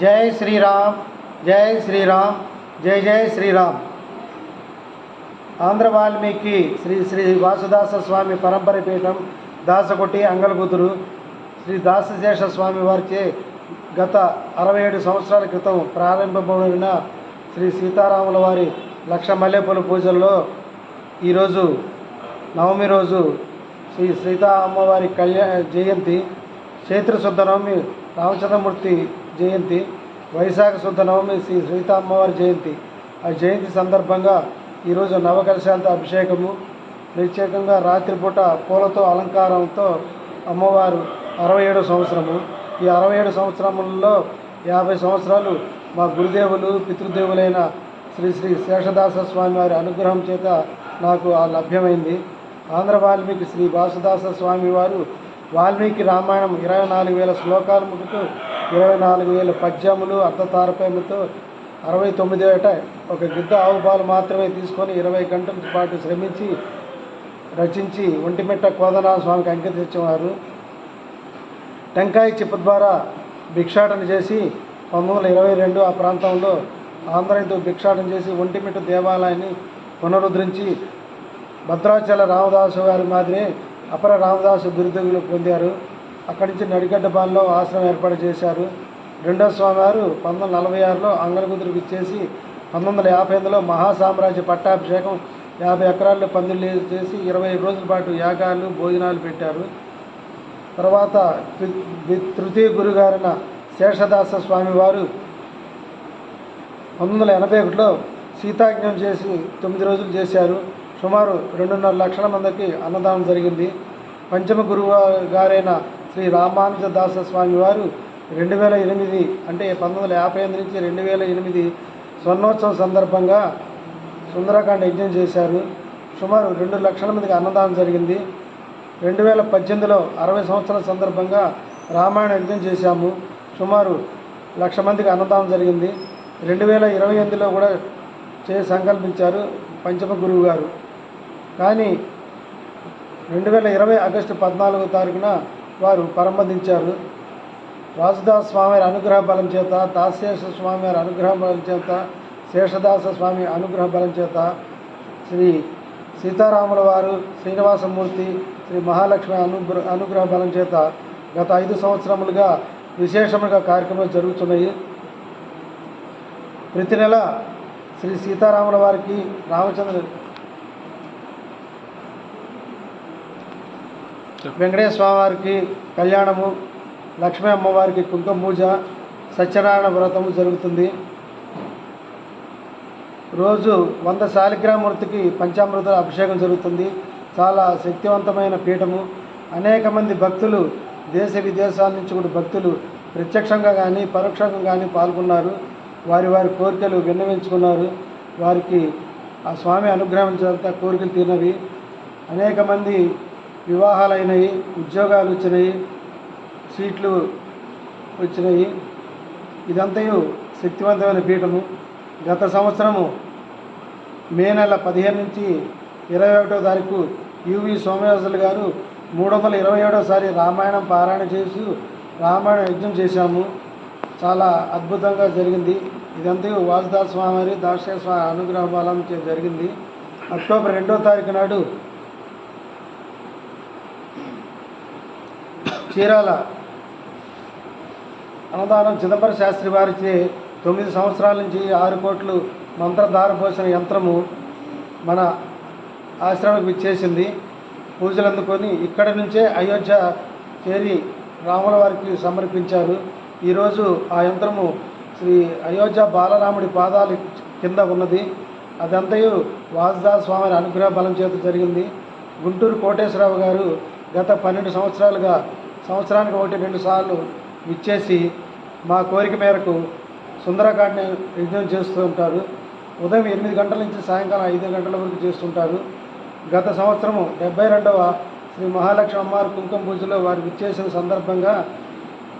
జై శ్రీరామ్ జై శ్రీరామ్ జై జై శ్రీరామ్. ఆంధ్ర వాల్మీకి శ్రీ శ్రీ వాసుదాస స్వామి పరంపర పీఠం దాసకొట్టి అంగలగుతురు. శ్రీ దాసశేష స్వామి వారిచే గత అరవై ఏడు సంవత్సరాల క్రితం ప్రారంభమైన శ్రీ సీతారాముల వారి లక్ష మల్లెపూల పూజల్లో ఈరోజు నవమి రోజు శ్రీ సీతా అమ్మవారి కళ్యాణ జయంతి. చైత్రశుద్ధ నవమి రామచంద్రమూర్తి జయంతి. వైశాఖ శుద్ధ నవమి శ్రీ సీతా అమ్మవారి జయంతి. ఆ జయంతి సందర్భంగా ఈరోజు నవకలశాలతో అభిషేకము ప్రత్యేకంగా రాత్రిపూట పూలతో అలంకారంతో అమ్మవారు అరవై ఏడో సంవత్సరము. ఈ అరవై ఏడు సంవత్సరములలో యాభై సంవత్సరాలు మా గురుదేవులు పితృదేవులైన శ్రీ శ్రీ శేషదాస స్వామి వారి అనుగ్రహం చేత నాకు ఆ లభ్యమైంది. ఆంధ్ర వాల్మీకి శ్రీ వాసుదాస స్వామి వారు వాల్మీకి రామాయణం ఇరవై నాలుగు వేల శ్లోకాల ముట్టుకు ఇరవై నాలుగు వేల పద్యములు అర్ధతారపములతో అరవై తొమ్మిది ఏట ఒక గిద్ద ఆవు పాలు మాత్రమే తీసుకొని ఇరవై గంటల పాటు శ్రమించి రచించి ఒంటిమిట్ట కోదనా స్వామికి అంకితం టెంకాయ చిప్ప ద్వారా భిక్షాటన చేసి పంతొమ్మిది వందల ఇరవై రెండు ఆ ప్రాంతంలో ఆంధ్రతో భిక్షాటన చేసి ఒంటిమిట్ట దేవాలయాన్ని పునరుద్ధరించి భద్రాచల రామదాసు గారి మాదిరి అపర రామదాసు బిరుదులు పొందారు. అక్కడి నుంచి నడిగడ్డపాలెంలో ఆశ్రమం ఏర్పాటు చేశారు. రెండో స్వామివారు పంతొమ్మిది నలభై ఆరులో అంగలగుదురుకు ఇచ్చేసి పంతొమ్మిది వందల యాభై ఎనిమిదిలో మహాసామ్రాజ్య పట్టాభిషేకం యాభై ఎకరాల్లో పందిళ్ళు చేసి ఇరవై రోజుల పాటు యాగాలు భోజనాలు పెట్టారు. తర్వాత తృతీయ గురుగారైన శేషదాస స్వామివారు పంతొమ్మిది వందల ఎనభై ఒకటిలో సీతాజ్ఞం చేసి తొమ్మిది రోజులు చేశారు. సుమారు రెండున్నర లక్షల మందికి అన్నదానం జరిగింది. పంచమ గురువు గారైన శ్రీ రామానుజ దాస స్వామి వారు రెండు వేల ఎనిమిది అంటే పంతొమ్మిది వందల యాభై ఎనిమిది నుంచి రెండు వేల ఎనిమిది స్వర్ణోత్సవం సందర్భంగా సుందరకాండ యజ్ఞం చేశారు. సుమారు రెండు లక్షల మందికి అన్నదానం జరిగింది. రెండు వేల పద్దెనిమిదిలో అరవై సంవత్సరాల సందర్భంగా రామాయణ యజ్ఞం చేశాము. సుమారు లక్ష మందికి అన్నదానం జరిగింది. రెండు వేల ఇరవై ఎనిమిదిలో కూడా చే సంకల్పించారు పంచమ గురువు గారు. కానీ రెండు వేల ఇరవై ఆగస్టు పద్నాలుగో తారీఖున వారు పరమదించారు వాసుదాస్ స్వామి అనుగ్రహ బలం చేత దాశేష స్వామి వారి అనుగ్రహ బలం చేత శేషదాస స్వామి అనుగ్రహ బలం చేత శ్రీ సీతారాముల వారు శ్రీనివాసమూర్తి శ్రీ మహాలక్ష్మి అనుగ్రహ అనుగ్రహ బలం చేత గత ఐదు సంవత్సరములుగా విశేషముగా కార్యక్రమాలు జరుగుతున్నాయి. ప్రతి నెల శ్రీ సీతారాముల వారికి రామచంద్ర వెంకటేశ్వర స్వామి వారికి కళ్యాణము లక్ష్మీ అమ్మవారికి కుంకుమ పూజ సత్యనారాయణ వ్రతము జరుగుతుంది. రోజు వంద శాలిగ్రామూర్తికి పంచామృత అభిషేకం జరుగుతుంది. చాలా శక్తివంతమైన పీఠము. అనేక మంది భక్తులు దేశ విదేశాల నుంచి కూడా భక్తులు ప్రత్యక్షంగా కానీ పరోక్షంగా కానీ పాల్గొన్నారు. వారి వారి కోరికలు విన్నవించుకున్నారు. వారికి ఆ స్వామి అనుగ్రహం చేత కోరికలు తీరినవి. అనేక మంది వివాహాలు అయినాయి ఉద్యోగాలు వచ్చినాయి సీట్లు వచ్చినాయి. ఇదంతయు శక్తివంతమైన పీఠము. గత సంవత్సరము మే నెల పదిహేను నుంచి ఇరవై ఒకటో తారీఖు యువి సోమయాజులు గారు మూడు వందల ఇరవై ఏడోసారి రామాయణం పారాయణ చేసి రామాయణ యజ్ఞం చేశాము. చాలా అద్భుతంగా జరిగింది. ఇదంతా వాసుదాస్ స్వామి దాక్ష స్వామి అనుగ్రహ బలం జరిగింది. అక్టోబర్ రెండో తారీఖు నాడు చీరాల అన్నదానం చిదంబర శాస్త్రి వారిచే తొమ్మిది సంవత్సరాల నుంచి ఆరు కోట్లు మంత్రధార పోసిన యంత్రము మన ఆశ్రమకు ఇచ్చేసింది. పూజలు అందుకొని ఇక్కడి నుంచే అయోధ్య చేరి రాముల వారికి సమర్పించారు. ఈరోజు ఆ యంత్రము శ్రీ అయోధ్య బాలరాముడి పాదాల కింద ఉన్నది. అదంతయు వాసుదాస్ స్వామి అనుగ్రహ బలం చేత జరిగింది. గుంటూరు కోటేశ్వరరావు గారు గత పన్నెండు సంవత్సరాలుగా సంవత్సరానికి ఒకటి రెండు సార్లు ఇచ్చేసి మా కోరిక మేరకు సుందరకాండని యజ్ఞం చేస్తూ ఉంటారు. ఉదయం ఎనిమిది గంటల నుంచి సాయంకాలం ఐదు గంటల వరకు చేస్తుంటారు గత సంవత్సరము డెబ్బై రెండవ శ్రీ మహాలక్ష్మి అమ్మవారి కుంకుమ పూజలో వారికి ఇచ్చేసిన సందర్భంగా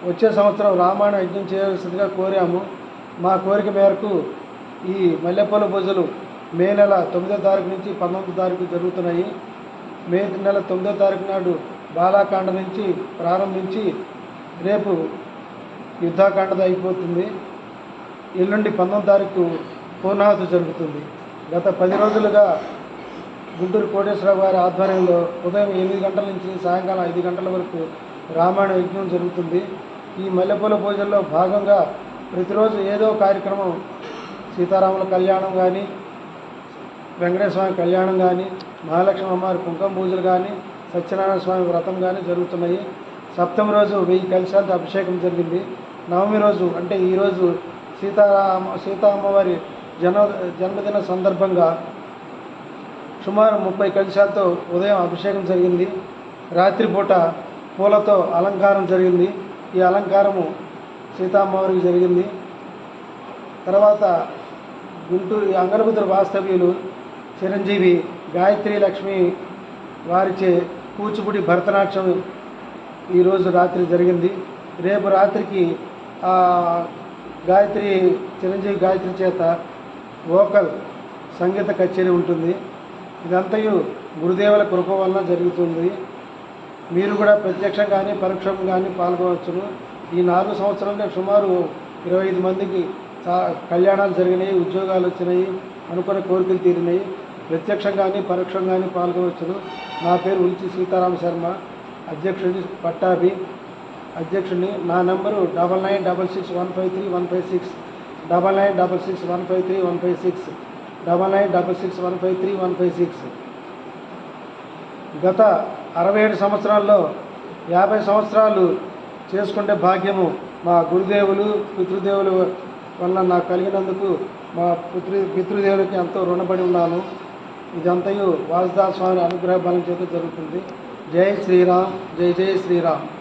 వచ్చే సంవత్సరం రామాయణ యజ్ఞం చేయవలసిందిగా కోరాము. మా కోరిక మేరకు ఈ మల్లెపూల పూజలు మే నెల తొమ్మిదో తారీఖు నుంచి పంతొమ్మిదో తారీఖు జరుగుతున్నాయి. మే నెల తొమ్మిదో తారీఖు నాడు బాలాకాండ నుంచి ప్రారంభించి రేపు యుద్ధాకాండది అయిపోతుంది. ఎల్లుండి పంతొమ్మిది తారీఖు పూర్ణాహుతి జరుగుతుంది. గత పది రోజులుగా గుంటూరు కోటేశ్వరరావు గారి ఆధ్వర్యంలో ఉదయం ఎనిమిది గంటల నుంచి సాయంకాలం ఐదు గంటల వరకు రామాయణ యజ్ఞం జరుగుతుంది. ఈ మల్లెపూల పూజల్లో భాగంగా ప్రతిరోజు ఏదో కార్యక్రమం సీతారాముల కళ్యాణం కానీ వెంకటేశ్వర కళ్యాణం కానీ మహాలక్ష్మి అమ్మవారి కుంకుమ పూజలు కానీ సత్యనారాయణ స్వామి వ్రతం కానీ జరుగుతున్నాయి. సప్తమి రోజు వెయ్యి కలశాలతో అభిషేకం జరిగింది. నవమి రోజు అంటే ఈరోజు సీతారామ సీతా అమ్మవారి జన్మ జన్మదిన సందర్భంగా సుమారు ముప్పై కలశాలతో ఉదయం అభిషేకం జరిగింది. రాత్రిపూట పూలతో అలంకారం జరిగింది. ఈ అలంకారము సీతామ్మవారికి జరిగింది. తర్వాత గుంటూరు అంగనబుద్ధుల వాస్తవ్యులు చిరంజీవి గాయత్రి లక్ష్మి వారిచే కూచిపూడి భరతనాట్యం ఈరోజు రాత్రి జరిగింది. రేపు రాత్రికి గాయత్రి చిరంజీవి గాయత్రి చేత వోకల్ సంగీత కచేరీ ఉంటుంది. ఇదంతయు గురుదేవుల కృప వలన జరుగుతుంది. మీరు కూడా ప్రత్యక్షం కానీ పరోక్షం కానీ పాల్గొనవచ్చును. ఈ నాలుగు సంవత్సరంలో సుమారు ఇరవై ఐదు మందికి కళ్యాణాలు జరిగినాయి ఉద్యోగాలు వచ్చినాయి అనుకున్న కోరికలు తీరినాయి. ప్రత్యక్షం కానీ పరోక్షం కానీ పాల్గొనవచ్చును నా పేరు ఉల్చి సీతారామ శర్మ. అధ్యక్షుడి పట్టాభి. అధ్యక్షుడిని నా number double nine double six one five three one five six. Double nine double six one five three one five six. Double nine double six one five three one five six. గత అరవై ఏడు సంవత్సరాల్లో యాభై సంవత్సరాలు చేసుకుంటే భాగ్యము మా గురుదేవులు పితృదేవులు వల్ల నాకు కలిగినందుకు మా పితృ పితృదేవులకి ఎంతో రుణపడి ఉన్నాను. ఇదంతయు వాసుదాస్ స్వామి అనుగ్రహ బలం చేత జరుగుతుంది. జై శ్రీరామ్ జై జై శ్రీరామ్.